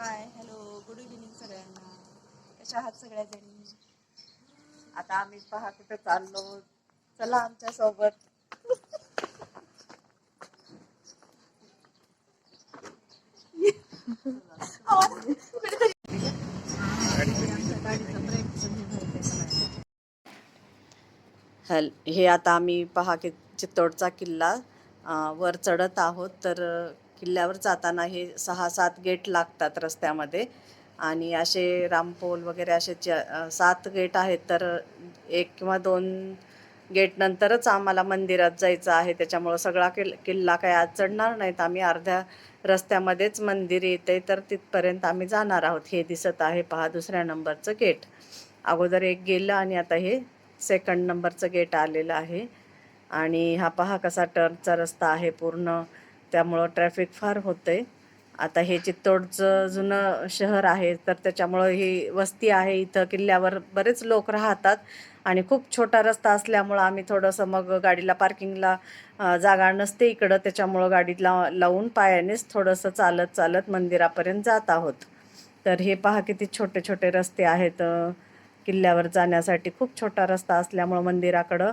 Hi hello good evening सगळ्यांना. कशा आहात सगळ्या जणी आता आम्ही पहा कुठं चाललो. चला आमच्यासोबत हॅल हे आता आम्ही पहा की चित्तोडचा किल्ला अं, वर चढत आहोत. तर किल्ल्यावर जाताना हे सहा सात गेट लागतात रस्त्यामध्ये. आणि असे रामपोल वगैरे असे च सात गेट आहेत तर एक किंवा दोन गेट नंतरच आम्हाला मंदिरात जायचं आहे. त्याच्यामुळं सगळा किल किल्ला काय आज चढणार नाहीत. आम्ही अर्ध्या रस्त्यामध्येच मंदिर येते तर तिथपर्यंत आम्ही जाणार आहोत. हे दिसत आहे पहा दुसऱ्या नंबरचं गेट. अगोदर एक गेलं आणि आता हे सेकंड नंबरचं गेट आलेलं आहे. आणि हा पहा कसा टर्नचा रस्ता आहे पूर्ण. त्यामुळं ट्रॅफिक फार होतंय. आता हे चित्तोडचं जुनं शहर आहे तर त्याच्यामुळं ही वस्ती आहे इथं किल्ल्यावर बरेच लोक राहतात. आणि खूप छोटा रस्ता असल्यामुळं आम्ही थोडंसं मग गाडीला पार्किंगला जागा नसते इकडं. त्याच्यामुळं गाडीला लावून पायानेच थोडंसं चालत चालत मंदिरापर्यंत जात आहोत. तर हे पहा किती छोटे छोटे रस्ते आहेत. किल्ल्यावर जाण्यासाठी खूप छोटा रस्ता असल्यामुळं मंदिराकडं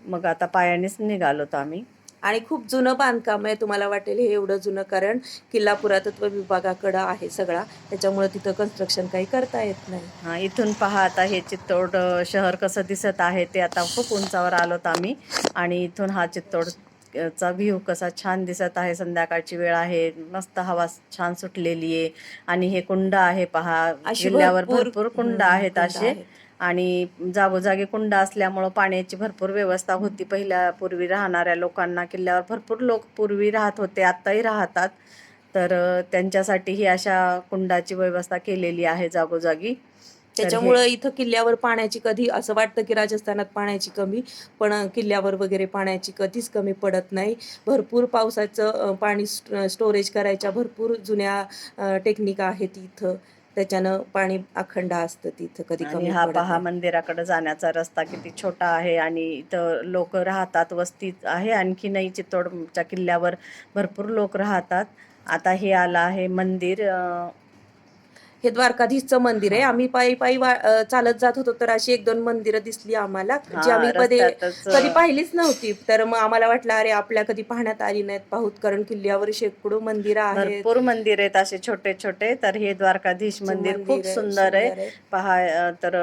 मग आता पायानेच निघालोत आम्ही. आणि खूप जुनं बांधकाम आहे तुम्हाला वाटेल हे एवढं जुनं कारण किल्ला पुरातत्व विभागाकडं आहे सगळा. त्याच्यामुळे तिथं कन्स्ट्रक्शन काही करता येत नाही. हा इथून पहा आता हे चित्तोड शहर कसं दिसत आहे ते आता खूप उंचावर आलोत आम्ही. आणि इथून हा चित्तोड चा व्ह्यू कसा छान दिसत आहे संध्याकाळची वेळ आहे मस्त हवा छान सुटलेली आहे आणि हे कुंड आहे पहा किल्ल्यावर भरपूर- कुंड आहेत असे. आणि जागोजागी कुंड असल्यामुळं पाण्याची भरपूर व्यवस्था होती पहिल्या पूर्वी राहणाऱ्या लोकांना. किल्ल्यावर भरपूर लोक पूर्वी राहत होते आत्ताही राहतात. तर त्यांच्यासाठी ही अशा कुंडाची व्यवस्था केलेली आहे जागोजागी. त्याच्यामुळं इथं किल्ल्यावर पाण्याची कधी असं वाटतं की राजस्थानात पाण्याची कमी पण किल्ल्यावर वगैरे पाण्याची कधीच कमी पडत नाही. भरपूर पावसाचं पाणी स्ट- स्टोरेज करायच्या भरपूर जुन्या टेक्निक आहेत इथं. त्याच्यानं पाणी अखंड असतं तिथं कधी कमी हा पहा नाही. मंदिराकडे जाण्याचा रस्ता किती छोटा आहे आणि इथं लोक राहतात वस्ती आहे आणखीनही चित्तोडच्या किल्ल्यावर भरपूर लोक राहतात. आता हे आलं आहे मंदिर हे द्वारकाधीशचं मंदिर आहे आम्ही पायी पायी चालत जात होतो तर अशी एक दोन मंदिरं दिसली आम्हाला जी आम्ही कधी कधी पाहिलीच नव्हती तर मग आम्हाला वाटलं अरे आपल्या कधी पाहण्यात आली नाहीत पाहूत कारण किल्ल्यावर शेकडो मंदिरं आहेत भरपूर मंदिर आहेत असे छोटे छोटे तर हे द्वारकाधीश मंदिर खूप सुंदर आहे. पहा तर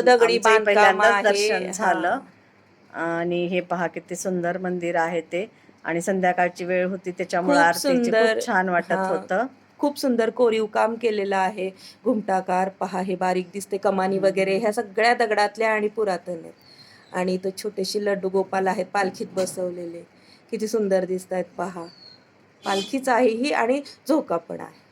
दगडी पहिल्यांदाच. दर्शन. झालं आणि हे पहा किती सुंदर मंदिर आहे ते आणि संध्याकाळची वेळ होती त्याच्यामुळे आरतीची. खूप छान वाटत. होतं खूप सुंदर कोरीव काम केलेलं आहे. घुमटाकार पहा हे बारीक दिसते कमानी वगैरे ह्या सगळ्या दगडातल्या आणि पुरातन आहेत. आणि इथं छोटेसे लड्डू गोपाल आहेत पालखीत बसवलेले. किती सुंदर दिसत आहेत पहा. पालखीच आहे ही आणि झोका पण आहे.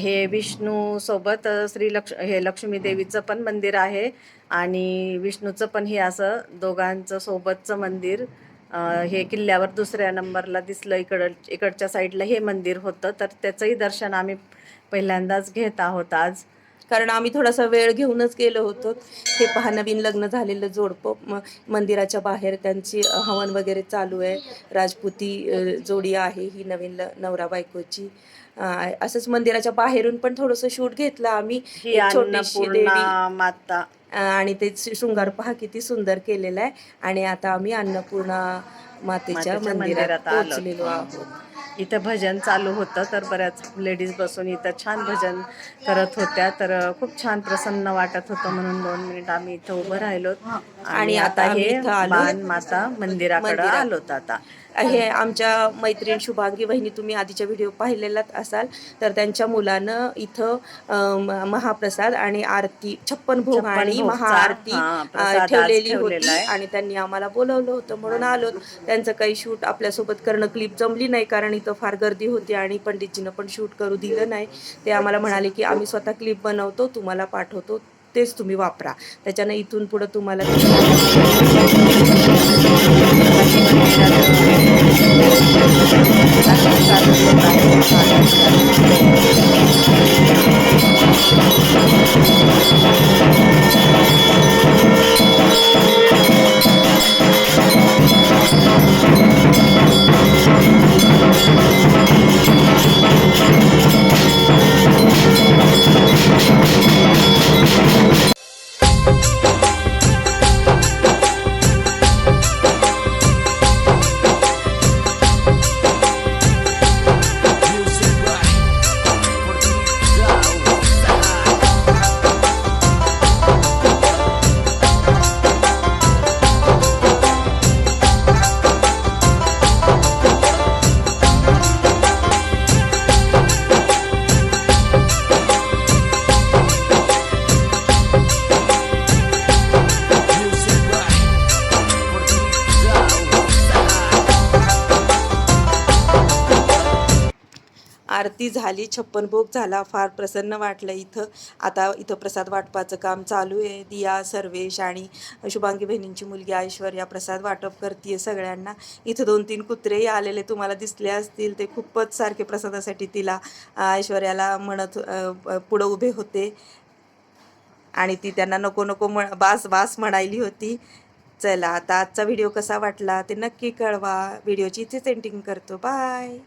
हे विष्णू सोबत श्री लक्ष हे लक्ष्मी देवीचं पण मंदिर आहे. आणि विष्णूचं पण हे असं दोघांचं सोबतचं मंदिर. हे किल्ल्यावर दुसऱ्या नंबरला दिसलं इकड इकडच्या साईडला हे मंदिर होतं. तर त्याचंही दर्शन आम्ही पहिल्यांदाच घेत आहोत आज. कारण आम्ही थोडासा वेळ घेऊनच गेलो होतो. हे पहा नवीन लग्न झालेलं जोडपं. म मंदिराच्या बाहेर त्यांची हवन वगैरे चालू आहे. राजपुती जोडी आहे ही नवीन ल नवरा बायकोची. असंच मंदिराच्या बाहेरून पण थोडंसं शूट घेतलं आम्ही. छोटीशी देवी. माता. आणि ते शृंगार पहा किती सुंदर केलेला आहे. आणि आता आम्ही अन्नपूर्णा मातेच्या मंदिरात. पोहोचलेलो आहोत. इथं भजन चालू होतं तर बऱ्याच लेडीज बसून इथं छान भजन करत होत्या तर खूप छान प्रसन्न वाटत होतं म्हणून दोन मिनिट आम्ही इथं उभं राहिलो आणि आता हे. बाण माता मंदिराकडे. आलोत आता हे आमच्या मैत्रीण शुभांगी वहिनी तुम्ही आधीच्या व्हिडिओ पाहिलेलाच असाल तर त्यांच्या मुलानं इथं महाप्रसाद आणि आरती छप्पन भोग आणि महाआरती ठेवलेली होती. आणि त्यांनी आम्हाला बोलवलं होतं म्हणून आलो. त्यांचं काही शूट आपल्यासोबत करणं क्लिप जमली नाही कारण इथं फार गर्दी होती आणि पंडितजीनं पण शूट करू दिलं नाही. ते आम्हाला म्हणाले की आम्ही स्वतः क्लिप बनवतो तुम्हाला पाठवतो तेच तुम्ही वापरा. त्याच्यानं इथून पुढं तुम्हाला आरती झाली छप्पन भोग झाला फार प्रसन्न वाटलं इथं. आता इथं प्रसाद वाटपाचं काम चालू आहे. दिया सर्वेश आणि शुभांगी बहिणींची मुलगी ऐश्वर्या प्रसाद वाटप करते सगळ्यांना. इथं दोन तीन कुत्रेही आलेले तुम्हाला दिसले असतील. ते खूपच सारखे प्रसादासाठी तिला ऐश्वर्याला म्हणत पुढं उभे होते. आणि ती त्यांना नको नको म्हण बास बास म्हणायली होती. चला आता आजचा व्हिडिओ कसा वाटला ते नक्की कळवा. व्हिडिओची इथेच एंटिंग करतो. बाय.